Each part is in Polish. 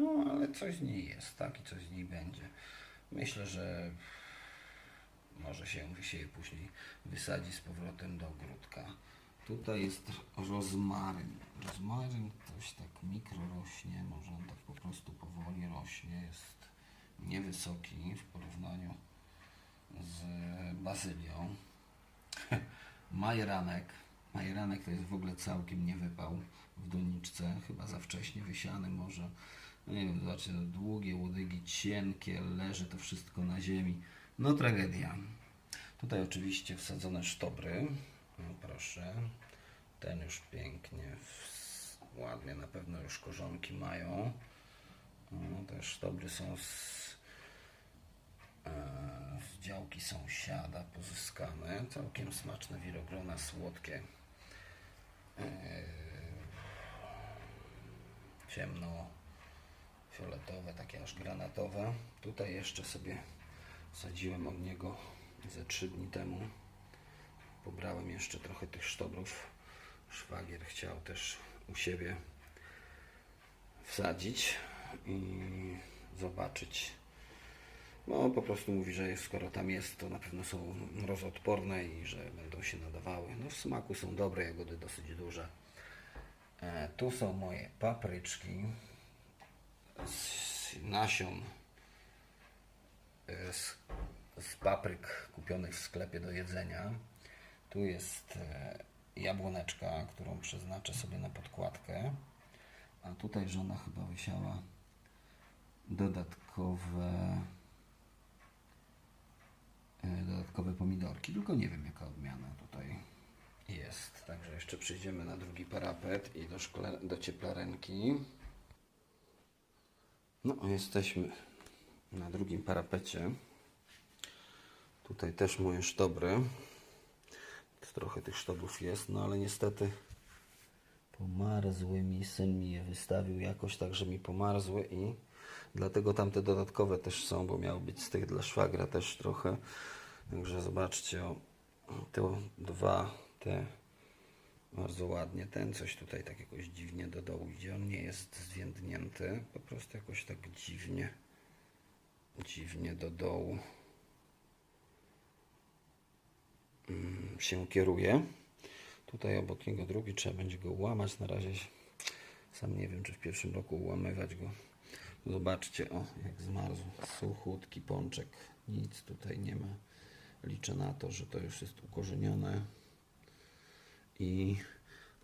No, ale coś z niej jest, tak, i coś z niej będzie. Myślę, że może się wysieje później, wysadzi z powrotem do ogródka. Tutaj jest rozmaryn. Rozmaryn coś tak mikro rośnie, może on tak po prostu powoli rośnie, jest niewysoki w porównaniu z bazylią. Majeranek. Majeranek to jest w ogóle całkiem nie wypał w doniczce, chyba za wcześnie wysiany może. No nie wiem, no długie łodygi, cienkie, leży to wszystko na ziemi. No tragedia. Tutaj oczywiście wsadzone sztobry. No proszę. Ten już pięknie, ładnie, na pewno już korzonki mają. No, te sztobry są z E, z działki sąsiada pozyskane. Całkiem smaczne wirogrona, słodkie. E, Ciemno fioletowe, takie aż granatowe. Tutaj jeszcze sobie wsadziłem od niego ze 3 dni temu. Pobrałem jeszcze trochę tych sztobrów. Szwagier chciał też u siebie wsadzić i zobaczyć no po prostu mówi, że skoro tam jest, to na pewno są mrozoodporne i że będą się nadawały. No w smaku są dobre, jagody dosyć duże. E, tu są moje papryczki z nasion e, z, z papryk kupionych w sklepie do jedzenia. Tu jest e, jabłoneczka, którą przeznaczę sobie na podkładkę. A tutaj żona chyba wysiała dodatkowe e, dodatkowe pomidorki, tylko nie wiem jaka odmiana tutaj jest. Także jeszcze przejdziemy na drugi parapet i do, szkle, do. No, jesteśmy na drugim parapecie. Tutaj też moje sztobry. Trochę tych sztobrów jest, no ale niestety pomarzły mi, syn mi je wystawił jakoś tak, że mi pomarzły i dlatego tamte dodatkowe też są, bo miało być z tych dla szwagra też trochę. Także zobaczcie, o, te dwa, te bardzo ładnie. Ten coś tutaj tak jakoś dziwnie do dołu idzie. On nie jest zwiędnięty, po prostu jakoś tak dziwnie, dziwnie do dołu mm, się kieruje. Tutaj obok niego drugi, trzeba będzie go ułamać. Na razie sam nie wiem, czy w pierwszym roku ułamywać go. Zobaczcie, o, jak zmarzł. Suchutki pączek. Nic tutaj nie ma. Liczę na to, że to już jest ukorzenione. I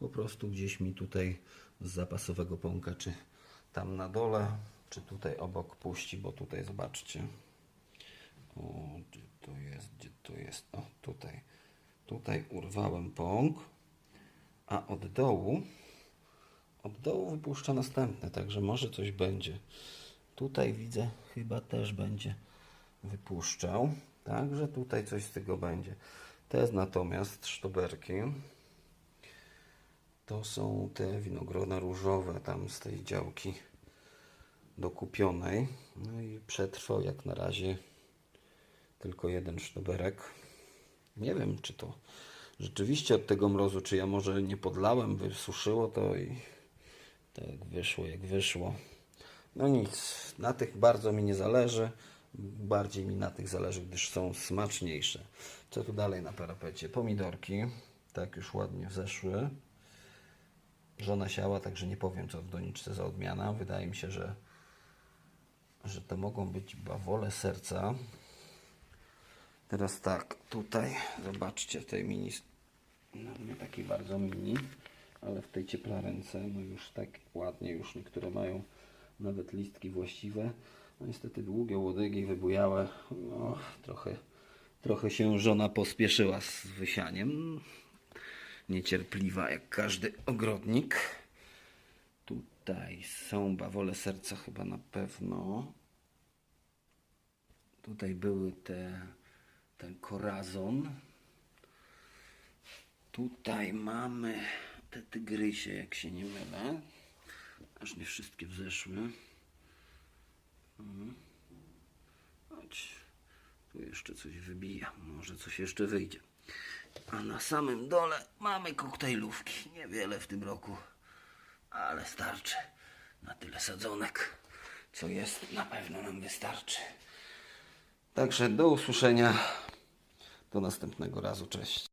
po prostu gdzieś mi tutaj z zapasowego pąka, czy tam na dole, czy tutaj obok puści, bo tutaj zobaczcie. O, gdzie to jest, gdzie to jest? O, tutaj. Tutaj urwałem pąk, a od dołu, od dołu wypuszcza następny, także może coś będzie. Tutaj widzę, chyba też będzie wypuszczał, także tutaj coś z tego będzie. Te jest natomiast sztoberki. To są te winogrona różowe tam z tej działki dokupionej. No i przetrwał jak na razie tylko jeden sztoberek. Nie wiem, czy to rzeczywiście od tego mrozu, czy ja może nie podlałem, wysuszyło to i tak wyszło jak wyszło. No nic, na tych bardzo mi nie zależy. Bardziej mi na tych zależy, gdyż są smaczniejsze. Co tu dalej na parapecie? Pomidorki, tak już ładnie wzeszły. Żona siała, także nie powiem, co w doniczce za odmiana. Wydaje mi się, że, że to mogą być bawole serca. Teraz tak, tutaj zobaczcie tej mini, no nie takiej bardzo mini, ale w tej cieplarence, no już tak ładnie, już niektóre mają nawet listki właściwe. No niestety długie łodygi wybujałe, no trochę, trochę się żona pospieszyła z wysianiem. Niecierpliwa jak każdy ogrodnik. Tutaj są bawole serca chyba na pewno. Tutaj były te, ten korazon. Tutaj mamy te tygrysie, jak się nie mylę. Aż nie wszystkie wzeszły. Mhm. Chodź. Tu jeszcze coś wybija. Może coś jeszcze wyjdzie. A na samym dole mamy koktajlówki. Niewiele w tym roku, ale starczy na tyle sadzonek. co jest, na pewno nam wystarczy. Także do usłyszenia. Do następnego razu. Cześć.